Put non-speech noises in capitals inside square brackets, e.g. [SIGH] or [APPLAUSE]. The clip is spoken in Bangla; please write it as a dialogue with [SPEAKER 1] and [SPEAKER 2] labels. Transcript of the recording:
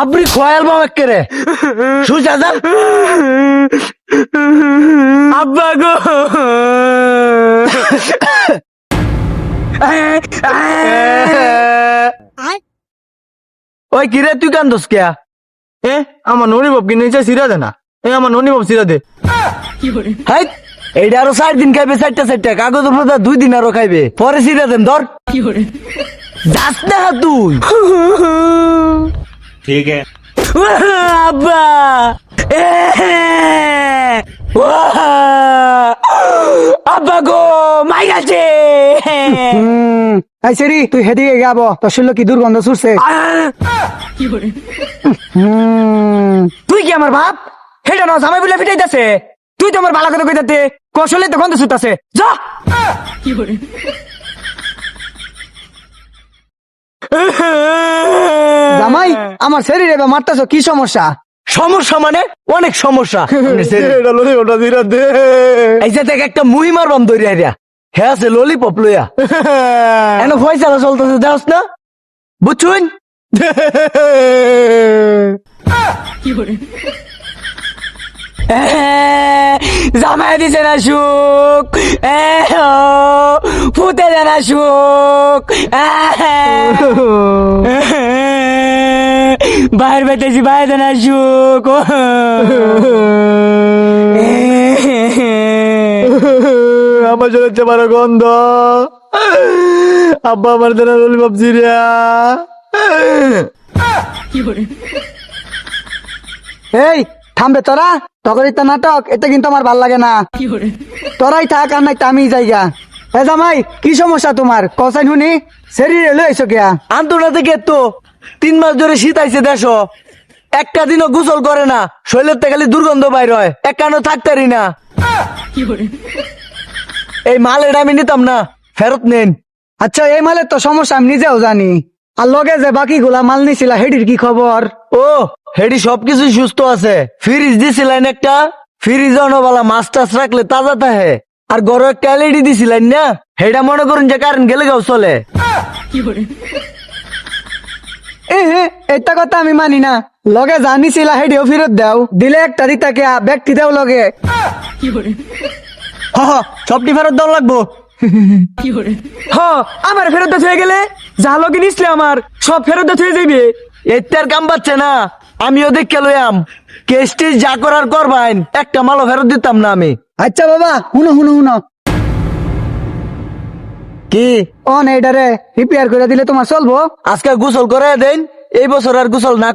[SPEAKER 1] আপনি খোয়াল বাবা রে সুজা যান।
[SPEAKER 2] আব্বা গো।
[SPEAKER 1] ওই কিরে তুই কান্দস কে
[SPEAKER 2] এ আমার ননি বাপ কি নিচে সিরা দে না? এ আমার ননি বাপ সিরা দে।
[SPEAKER 1] হাই এইটা আরও চার দিন খাইবে চারটা চারটা। কাগজ উপরে দুই দিন আরও খাইবে। পরে সিরা দেন ধর। যাস না তুই।
[SPEAKER 3] ठीक है
[SPEAKER 1] আব্বা এ, ওয়া, আব্বা গো মাই গেছে
[SPEAKER 4] এই সেরি তুই হেদিকে গাব তোর শুনলো কি দুর্গন্ধ ছুটছে হুম,
[SPEAKER 2] তুই কি আমার বাপ হেটা না জামাই বলে ফিটাইতেছে তুই তো আমার ভালো কথা কইতাতে কৌশলে তো গন্ধ ছুটাছে যা
[SPEAKER 4] জামাই আমার শরীরে এবার মারতেছ কি সমস্যা?
[SPEAKER 1] সমস্যা মানে অনেক সমস্যা। [LAUGHS] এই যে দেখ একটা মুহিমার বাম দৌড়ি আইরা। হে আছে ললিপপ লইয়া। [LAUGHS] এন ফয়সালা চলতেছে দেওস না। বুঝছুন? [LAUGHS]
[SPEAKER 2] জামাই দিছে না সুখ। ফুটে সুখ। বাইর বেটেছি বাইরে না সুখ।
[SPEAKER 1] আমার চলে পারো গন্ধ। আব্বা আমার দেনা ললিপপ জিরিয়া
[SPEAKER 4] এই থামবে তোরা? তখন ইত্যা নাটক এটা কিন্তু আমার ভালো লাগে না। তোরাই থাক আর নাই আমি জায়গা। এ জামাই কি সমস্যা তোমার? কসাই শুনি শরীরে লই আইছো কিয়া
[SPEAKER 1] আন্তনা থেকে তো তিন মাস ধরে শীত আইছে দেশ একটা দিনও গোসল করে না শরীরের থেকে খালি দুর্গন্ধ বাইর হয়। একানো থাকতারি না। এই মাল এটা আমি নিতাম না ফেরত নেন।
[SPEAKER 4] আচ্ছা এই মালের তো সমস্যা আমি নিজেও জানি। আর লগে যে বাকি গুলা মাল নিছিলা হেডির কি খবর?
[SPEAKER 1] ও হেডি সবকিছু সুস্থ আছে। ফ্রিজ দিছিলেন একটা ফ্রিজ অনবালা মাছ টাছ রাখলে তাজা থাকে। আর গরু একটা এলইডি দিছিলেন না? হেডা মনে করুন যে কারেন্ট গেলে গাও চলে।
[SPEAKER 4] এ হে এটা কথা আমি মানি না। লগে জানিছিলা হেডিও ফেরত দাও। দিলে একটা দিতা কে ব্যক্তি দাও লগে।
[SPEAKER 1] হ হ, সবটি ফেরত দেওয়া লাগবো।
[SPEAKER 2] হ আমার ফেরত হয়ে গেলে যা লগে নিসলে আমার সব ফেরত হয়ে যাইবে।
[SPEAKER 1] এত্যার কাম পাচ্ছে না আমিও দেখে লইয়াম কেসটি যা করার করবাইন একটা মালও ফেরত দিতাম না আমি।
[SPEAKER 4] আচ্ছা বাবা শুনো শুনো শুনো।
[SPEAKER 1] কি?
[SPEAKER 4] অন এইটারে রিপেয়ার করে দিলে তোমার চলবো।
[SPEAKER 1] আজকে গোসল করে দেন এই বছর আর গোসল না